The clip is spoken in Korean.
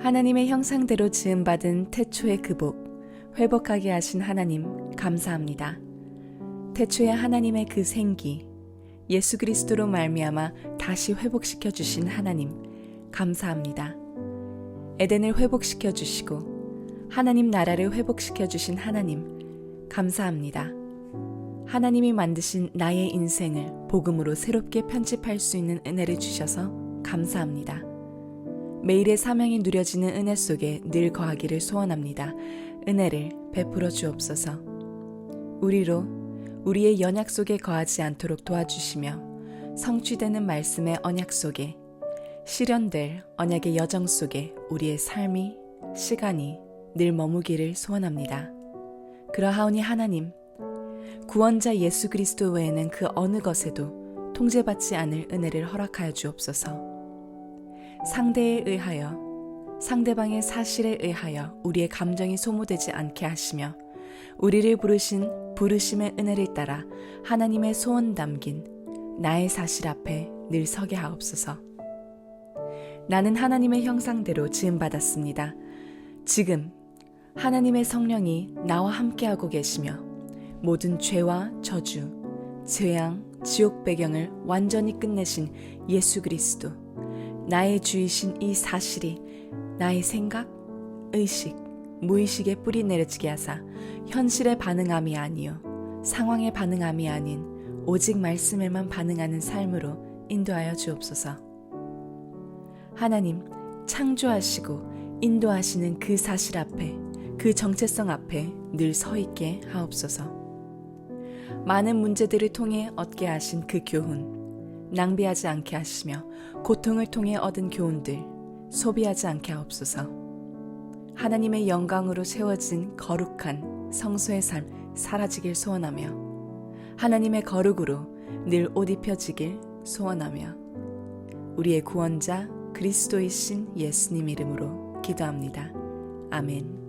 하나님의 형상대로 지음받은 태초의 그복, 회복하게 하신 하나님, 감사합니다. 태초의 하나님의 그 생기, 예수 그리스도로 말미암아 다시 회복시켜 주신 하나님, 감사합니다. 에덴을 회복시켜 주시고 하나님 나라를 회복시켜 주신 하나님, 감사합니다. 하나님이 만드신 나의 인생을 복음으로 새롭게 편집할 수 있는 은혜를 주셔서 감사합니다. 매일의 사명이 누려지는 은혜 속에 늘 거하기를 소원합니다. 은혜를 베풀어 주옵소서. 우리로 우리의 연약 속에 거하지 않도록 도와주시며 성취되는 말씀의 언약 속에 실현될 언약의 여정 속에 우리의 삶이 시간이 늘 머무기를 소원합니다. 그러하오니 하나님 구원자 예수 그리스도 외에는 그 어느 것에도 통제받지 않을 은혜를 허락하여 주옵소서. 상대에 의하여 상대방의 사실에 의하여 우리의 감정이 소모되지 않게 하시며 우리를 부르신 부르심의 은혜를 따라 하나님의 소원 담긴 나의 사실 앞에 늘 서게 하옵소서. 나는 하나님의 형상대로 지음받았습니다. 지금 하나님의 성령이 나와 함께하고 계시며 모든 죄와 저주, 재앙, 지옥 배경을 완전히 끝내신 예수 그리스도, 나의 주이신 이 사실이 나의 생각, 의식, 무의식에 뿌리 내려지게 하사 현실에 반응함이 아니요 상황에 반응함이 아닌 오직 말씀에만 반응하는 삶으로 인도하여 주옵소서. 하나님 창조하시고 인도하시는 그 사실 앞에 그 정체성 앞에 늘 서 있게 하옵소서. 많은 문제들을 통해 얻게 하신 그 교훈 낭비하지 않게 하시며 고통을 통해 얻은 교훈들 소비하지 않게 하옵소서. 하나님의 영광으로 세워진 거룩한 성소의 삶 사라지길 소원하며 하나님의 거룩으로 늘 옷 입혀지길 소원하며 우리의 구원자 그리스도이신 예수님 이름으로 기도합니다. 아멘.